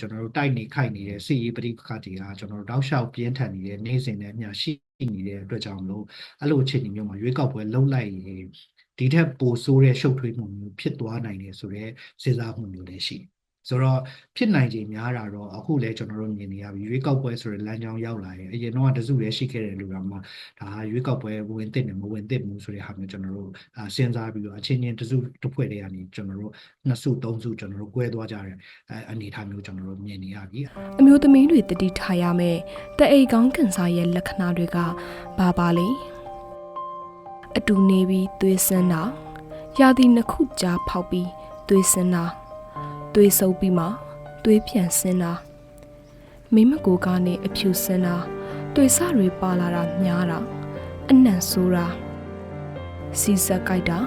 ကျွန်တော်တို့တိုက်နေခိုက်နေတဲ့စစ်ရေးပဋိပက္ခတွေကကျွန်တော်တို့တောက်လျှောက်ပြင်းထန်နေတဲ့နေစဉ်နဲ့အမျှရှိနေတဲ့အတွက်ကြောင့်မလို့အဲ့လိုအခြေအနေမျိုးမှာရွေးကောက်ပွဲလုံးလိုက်ရင်ဒီထက်ပိုဆိုးတဲ့ရှုပ်ထွေးမှုမျိုးဖြစ်သွားနိုင်တယ်ဆိုတော့စဉ်းစားမှုမျိုးလည်းရှိတယ် ဆိုတော့ဖြစ်နိုင်ခြေများတာတော့အခုလည်းကျွန်တော်တို့မြင်နေရပြီရွေးကောက်ပွဲဆိုတဲ့လမ်းကြောင်းရောက်လာရင်အရင်တော့တစုလည်းရှိခဲ့တယ်လို့တော့မှဒါရွေးကောက်ပွဲဝင်သင့်တယ်မဝင်သင့်ဘူးဆိုတဲ့ဟာမျိုးကျွန်တော်တို့စဉ်းစားပြီးတော့အချင်းချင်းတစုတစ်ဖွဲ့တည်းကနေကျွန်တော်တို့နှစ်စုသုံးစုကျွန်တော်တို့꿰သွားကြတဲ့အနေအထားမျိုးကျွန်တော်တို့မြင်နေရပြီအမျိုးသမီးတွေတတိထားရမယ်တအိတ်ကောင်းကန်စားရဲ့လက္ခဏာတွေကဘာပါလဲအတူနေပြီးသွေးစင်းတာရာသီနှစ်ခုကြားဖောက်ပြီးသွေးစင်းတာ သွေးဆုပ်ပြီးမှသွေးပြန်စင်းတာမိမကိုကနေအဖြူစင်းတာသွေးစတွေပါလာတာများတာအနံ့ဆိုးတာစီစက်ကြိုက်တာ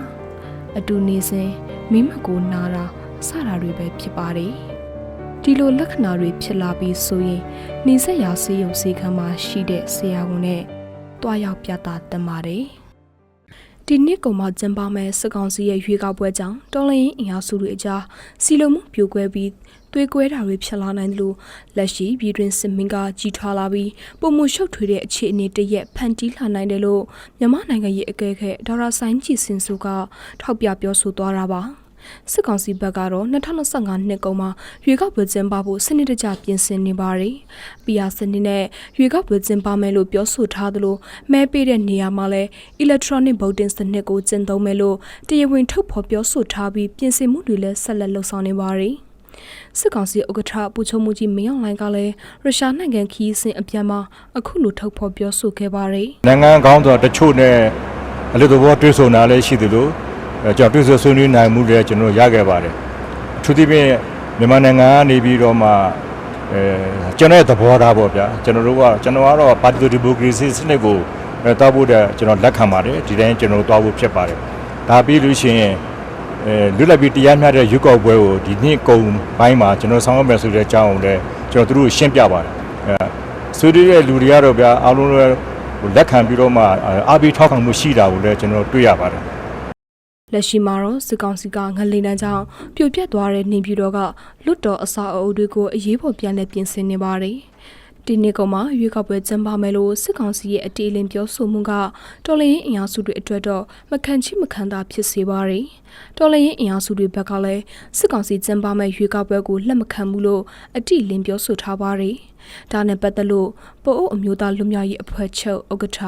အတူနေစဉ်မိမကိုနာတာစတာတွေပဲဖြစ်ပါတယ်ဒီလိုလက္ခဏာတွေဖြစ်လာပြီးဆိုရင်နေဆက်ရာဆေးရုံဆေးခန်းမှာရှိတဲ့ဆရာဝန်နဲ့တွားရောက်ပြတာတင်ပါတယ် ဒီနှစ်ကုန်မှာကျင်းပမဲ့စကောင်စီရဲ့ရွေးကောက်ပွဲကြောင့်တော်လိုင်းရင်အင်အားစုတွေအကြားစီလုံးမှုပြိုကွဲပြီးသွေးကွဲတာတွေဖြစ်လာနိုင်တယ်လို့လက်ရှိပြည်တွင်းစစ်မင်းကကြီးထွားလာပြီးပုံမှုရှုပ်ထွေးတဲ့အခြေအနေတရက်ဖန်တီးလာနိုင်တယ်လို့မြန်မာနိုင်ငံရဲ့အကဲခတ်ဒေါက်တာဆိုင်ကြည်စင်စုကထောက်ပြပြောဆိုသွားတာပါ စစ်ကောင်စီဘက်ကတော့2025နှစ်ကုန်မှာရွေးကောက်ပွဲကျင်းပဖို့စနစ်တကျပြင်ဆင်နေပါတယ်။ PR စနစ်နဲ့ရွေးကောက်ပွဲကျင်းပမယ်လို့ပြောဆိုထားသလိုမဲပေးတဲ့နေရာမှာလည်း electronic voting စနစ်ကိုကျင့်သုံးမယ်လို့တရားဝင်ထုတ်ဖော်ပြောဆိုထားပြီးပြင်ဆင်မှုတွေလည်းဆက်လက်လုပ်ဆောင်နေပါတယ်။စစ်ကောင်စီဥက္ကဋ္ဌပူချုံမှုကြီးမင်းအောင်လှိုင်ကလည်းရုရှားနိုင်ငံခီးစဉ်အပြန်မှာအခုလိုထုတ်ဖော်ပြောဆိုခဲ့ပါတယ်နိုင်ငံကောင်းဆိုတချို့နဲ့အလုပ်သဘောတွေ့ဆုံတာလည်းရှိသလိုအဲ ကျွန်တော်တွေ့ဆုံဆွေးနွေးနိုင်မှုလည်းကျွန်တော်ရခဲ့ပါတယ်အထူးသဖြင့်မြန်မာနိုင်ငံကနေပြီးတော့မှအဲကျွန်တော်ရဲ့သဘောထားပေါ့ဗျာကျွန်တော်တို့ကကျွန်တော်ကတော့ပါတီဒီမိုကရေစီစနစ်ကိုအဲတောက်ဖို့တဲ့ကျွန်တော်လက်ခံပါတယ်ဒီတိုင်းကျွန်တော်တို့တောက်ဖို့ဖြစ်ပါတယ်ဒါပြီးလို့ရှိရင်အဲလွတ်လပ်ပြီးတရားမျှတဲ့ရွေးကောက်ပွဲကိုဒီနှစ်ကုန်ပိုင်းမှာကျွန်တော်ဆောင်ရွက်မယ်ဆိုတဲ့အကြောင်းကိုလည်းကျွန်တော်တို့ရှင်းပြပါတယ်အဲဆွေးနွေးတဲ့လူတွေကတော့ဗျာအားလုံးလည်းလက်ခံပြီးတော့မှအားပေးထောက်ခံမှုရှိတာကိုလည်းကျွန်တော်တွေ့ရပါတယ် လက်ရှိမှာတော့စစ်ကောင်စီကငလိန်တန်းကြောင့်ပြိုပြက်သွားတဲ့နေပြည်တော်ကလွတ်တော်အစာအုပ်တွေကိုအရေးပေါ်ပြန်လည်ပြင်ဆင်နေပါတယ်။ဒီနေ့ကောင်မှာရွေးကောက်ပွဲကျင်းပမယ်လို့စစ်ကောင်စီရဲ့အတေးလင်းပြောဆိုမှုကတော်လှန်ရေးအင်အားစုတွေအတွက်တော့မခံချိမခံသာဖြစ်စေပါတယ်။တော်လှန်ရေးအင်အားစုတွေဘက်ကလည်းစစ်ကောင်စီကျင်းပမယ်ရွေးကောက်ပွဲကိုလက်မခံဘူးလို့အတိလင်းပြောဆိုထားပါတယ်။ဒါနဲ့ပတ်သက်လို့ပို့အိုအမျိုးသားလူမျိုးရေးအဖွဲ့ချုပ်ဥက္ကဋ္ဌ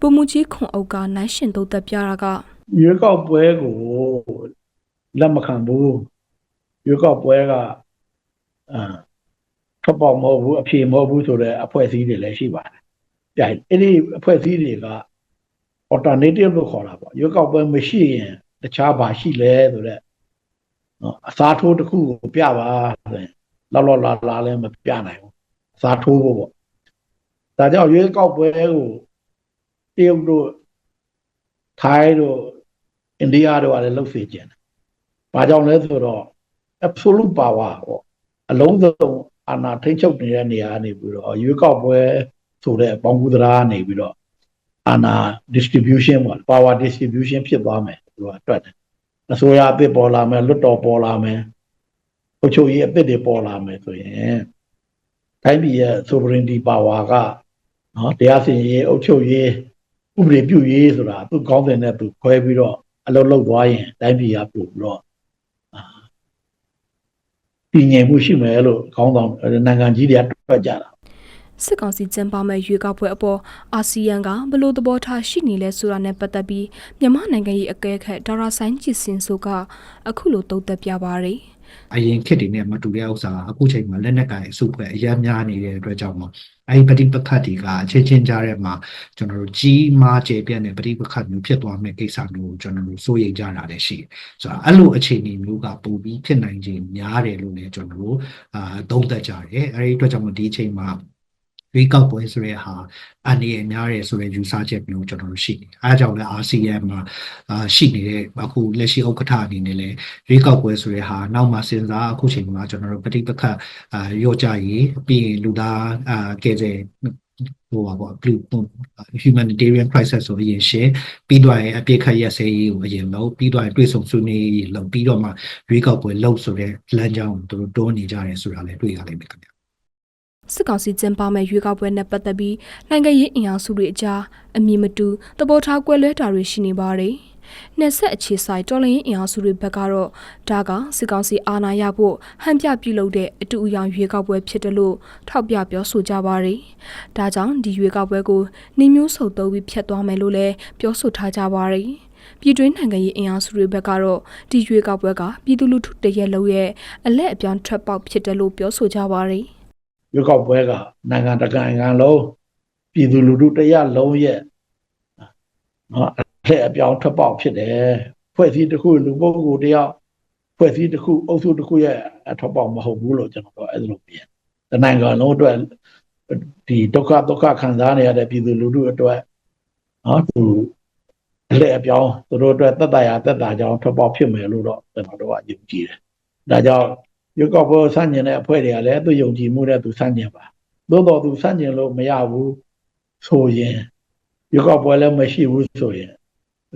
ပုံမူကြီးခွန်အုပ်ကနိုင်ရှင်သုံးသက်ပြတာကရွေးကောက်ပွဲကိုလက်မခံဘူးရွေးကောက်ပွဲကအာထွက်ပေါက်မဟုတ်ဘူးအဖြေမဟုတ်ဘူးဆိုတော့အဖွဲ့အစည်းတွေလည်းရှိပါတယ်။ဒါအဲ့ဒီအဖွဲ့အစည်းတွေက alternative လို့ခေါ်တာပေါ့ရွေးကောက်ပွဲမရှိရင်တခြားဘာရှိလဲဆိုတော့နော်အစားထိုးတစ်ခုကိုပြပါဆိုရင်လောက်လောက်လာလာလည်းမပြနိုင်ဘူးအစားထိုးဖို့ပေါ့ဒါကြောင့်ရွေးကောက်ပွဲကိုတရုတ်တို့ ထိုင်းတို့အိန္ဒိယတို့ကလည်းလှုပ်စေခြင်း။ဘာကြောင့်လဲဆိုတော့ absolute power ပေါ့အလုံးစုံအာဏာထိန်းချုပ်နေတဲ့နေရာကနေပြီးတော့ရွေးကောက်ပွဲဆိုတဲ့ပေါင်းကူသရာကနေပြီးတော့အာဏာ distribution ပေါ့ power distribution ဖြစ်သွားမယ်သူကတွက်တယ်။အစိုးရအသစ်ပေါ်လာမယ်လွတ်တော်ပေါ်လာမယ်အုပ်ချုပ်ရေးအသစ်တွေပေါ်လာမယ်ဆိုရင်တိုင်းပြည်ရဲ့ sovereignty power ကနော်တရားစီရင်ရေးအုပ်ချုပ်ရေး ဥပဒေပြုရေးဆိုတာသူကောင်းတဲ့နဲ့သူခွဲပြီးတော့အလုပ်လုပ်သွားရင်တိုင်းပြည်ကပို့ပြီးတော့အာတည်ငြိမ်မှုရှိမယ်လို့ခေါင်းဆောင်နိုင်ငံကြီးတွေကတွက်ကြတာစစ်ကောင်စီကျင်းပမဲ့ရွေးကောက်ပွဲအပေါ်အာဆီယံကဘလို့သဘောထားရှိနေလဲဆိုတာနဲ့ပတ်သက်ပြီးမြန်မာနိုင်ငံရဲ့အကဲခတ်ဒေါက်တာဆိုင်ကြည်စင်ဆိုကအခုလိုတုံ့သက်ပြပါရယ်အရင်ခေတ်တွေနဲ့မတူတဲ့ဥစ္စာကအခုချိန်မှာလက်နက်ကင်အစုဖွဲ့အများများနေတဲ့အတွက်ကြောင့်မို့ အဲဒီပဋိပက္ခတွေကအခြေချင်းကြားထဲမှာကျွန်တော်တို့ကြီးမားကျေပြန့်တဲ့ပဋိပက္ခမျိုးဖြစ်သွားမယ့်ကိစ္စမျိုးကိုကျွန်တော်တို့စိုးရိမ်ကြတာလည်းရှိတယ်။ဆိုတော့အဲ့လိုအခြေအနေမျိုးကပုံပြီးဖြစ်နိုင်ခြင်းများတယ်လို့လည်းကျွန်တော်တို့အာသုံးသပ်ကြတယ်။အဲဒီအတွက်ကြောင့်မို့ဒီအချိန်မှာ ရွေးကောက်ပွဲဆိုတဲ့ဟာအနေရများတယ်ဆိုတဲ့ယူဆချက်မျိုးကျွန်တော်တို့ရှိနေ။အဲအကြောင်းလည်း RCM မှာအာရှိနေတဲ့အခုလက်ရှိဥက္ကဋ္ဌအနေနဲ့လည်းရွေးကောက်ပွဲဆိုတဲ့ဟာနောက်မှစဉ်းစားအခုချိန်မှာကျွန်တော်တို့ပဋိပက္ခအာရော့ကြရေးပြီးရင်လူသားအာကဲတဲ့ဟိုပါပေါ့ blue humanitarian crisis ဆိုအရင်ရှင်းပြီးတော့ရင်အပြစ်ခတ်ရက်စဲရေးကိုအရင်လုပ်ပြီးတော့ရင်တွေ့ဆုံဆွေးနွေးရေးလုပ်ပြီးတော့မှရွေးကောက်ပွဲလုပ်ဆိုတဲ့လမ်းကြောင်းကိုသူတို့တွန်းနေကြတယ်ဆိုတာလည်းတွေ့ရလိမ့်မယ်ခင်ဗျာ စစ်ကောင်စီကျင်းပမဲ့ရွေးကောက်ပွဲနဲ့ပတ်သက်ပြီးနိုင်ငံရေးအင်အားစုတွေအကြားအမည်မတူတပေါ်ထားကွဲလွဲတာတွေရှိနေပါတယ်။နှစ်ဆက်အခြေဆိုင်တော်လှန်ရေးအင်အားစုတွေဘက်ကတော့ဒါကစစ်ကောင်စီအာဏာရဖို့ဟန်ပြပြုလုပ်တဲ့အတူအယောင်ရွေးကောက်ပွဲဖြစ်တယ်လို့ထောက်ပြပြောဆိုကြပါတယ်။ဒါကြောင့်ဒီရွေးကောက်ပွဲကိုနှီးမျိုးဆုပ်သုံးပြီးဖျက်သွားမယ်လို့လည်းပြောဆိုထားကြပါတယ်။ပြည်တွင်းနိုင်ငံရေးအင်အားစုတွေဘက်ကတော့ဒီရွေးကောက်ပွဲကပြည်သူလူထုတရက်လုံးရဲ့အလက်အပြောင်းထွက်ပေါက်ဖြစ်တယ်လို့ပြောဆိုကြပါတယ်။ ရွေးကောက်ပွဲကနိုင်ငံတကာနိုင်ငံလုံးပြည်သူလူထုတရလုံးရဲ့နော်အထက်အပြောင်းထွက်ပေါက်ဖြစ်တယ်ဖွဲ့စည်းတစ်ခုလူပုဂ္ဂိုလ်တယောက်ဖွဲ့စည်းတစ်ခုအုပ်စုတစ်ခုရဲ့အထွက်ပေါက်မဟုတ်ဘူးလို့ကျွန်တော်တို့အဲ့ဒါလိုမြင်တနိုင်ငံလုံးအတွက်ဒီဒုက္ခဒုက္ခခံစားနေရတဲ့ပြည်သူလူထုအတွက်နော်သူအလက်အပြောင်းသူတို့အတွက်သက်သာရာသက်သာကြောင်းထွက်ပေါက်ဖြစ်မယ်လို့တော့ကျွန်တော်တို့ကယုံကြည်တယ်ဒါကြောင့် ရွေးကောက်ပွဲဆန့်ကျင်တဲ့အဖွဲ့တွေကလည်းသူယုံကြည်မှုနဲ့သူဆန့်ကျင်ပါသို့တော်သူဆန့်ကျင်လို့မရဘူးဆိုရင်ရွေးကောက်ပွဲလည်းမရှိဘူးဆိုရင်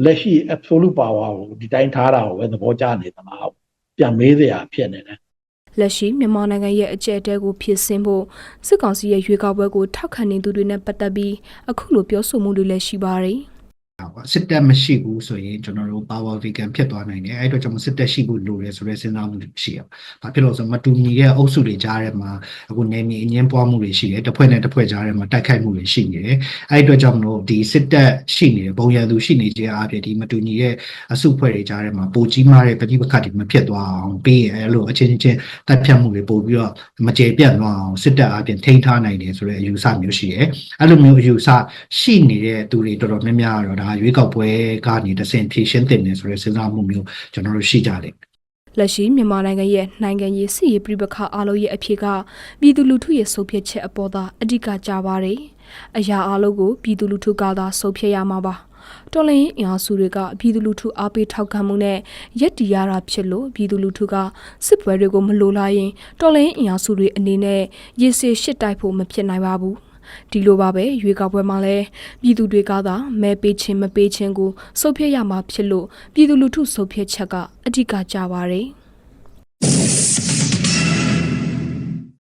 လက်ရှိ absolute power ကိုဒီတိုင်းထားတာကိုပဲသဘောကျနေသလားပြန်မေးစရာဖြစ်နေတယ်လက်ရှိမြန်မာနိုင်ငံရဲ့အကြက်အတဲကိုဖြစ်စင်းဖို့စစ်ကောင်စီရဲ့ရွေးကောက်ပွဲကိုထောက်ခံနေသူတွေနဲ့ပတ်သက်ပြီးအခုလိုပြောဆိုမှုတွေလည်းရှိပါတယ်။ ပေါ့စစ်တပ်မရှိဘူးဆိုရင်ကျွန်တော်တို့ power vegan ဖြစ်သွားနိုင်တယ်အဲ့တော့ကျွန်တော်စစ်တပ်ရှိဖို့လိုတယ်ဆိုတဲ့စဉ်းစားမှုတွေရှိရ။ဘာဖြစ်လို့လဲဆိုတော့မတူညီတဲ့အုပ်စုတွေကြားထဲမှာအခုနေမီအငင်းပွားမှုတွေရှိတယ်တစ်ဖွဲ့နဲ့တစ်ဖွဲ့ကြားထဲမှာတိုက်ခိုက်မှုတွေရှိနေတယ်။အဲ့ဒီအတွက်ကြောင့်မလို့ဒီစစ်တပ်ရှိနေတယ်ဘုံရန်သူရှိနေခြင်းအပြင်ဒီမတူညီတဲ့အစုဖွဲ့တွေကြားထဲမှာပိုကြီးမားတဲ့ပဋိပက္ခတွေမဖြစ်သွားအောင်ပြီးရင်အဲ့လိုအချင်းချင်းတပ်ဖြတ်မှုတွေပို့ပြီးတော့မကျေပြတ်သွားအောင်စစ်တပ်အပြင်ထိန်းထားနိုင်တယ်ဆိုတဲ့အယူဆမျိုးရှိတယ်။အဲ့လိုမျိုးအယူဆရှိနေတဲ့သူတွေတော်တော်များများကတော့ဒါရွေးကောက်ပွဲကနေတဆင့်ဖြည့်ရှင်းတင်တယ်ဆိုတဲ့စဉ်းစားမှုမျိုးကျွန်တော်တို့ရှိကြတယ်လက်ရှိမြန်မာနိုင်ငံရဲ့နိုင်ငံရေးစီရေးပြပခအားလုံးရဲ့အဖြစ်ကပြည်သူလူထုရဲ့ဆုံးဖြတ်ချက်အပေါ်သာအဓိကကြပါတယ်။အရာအလုံးကိုပြည်သူလူထုကသာဆုံးဖြတ်ရမှာပါ။တော်လင်းအင်အားစုတွေကပြည်သူလူထုအားပေးထောက်ခံမှုနဲ့ရက်တီရတာဖြစ်လို့ပြည်သူလူထုကစစ်ပွဲတွေကိုမလိုလားရင်တော်လင်းအင်အားစုတွေအနေနဲ့ရေစေရှစ်တိုက်ဖို့မဖြစ်နိုင်ပါဘူး။ ဒီလိုပါပဲရွေးကောက်ပွဲမှာလည်းပြည်သူတွေကသာမဲပေးခြင်းမပေးခြင်းကိုစုပ်ဖြတ်ရမှာဖြစ်လို့ပြည်သူလူထုစုပ်ဖြတ်ချက်ကအဓိကကြပါတယ်။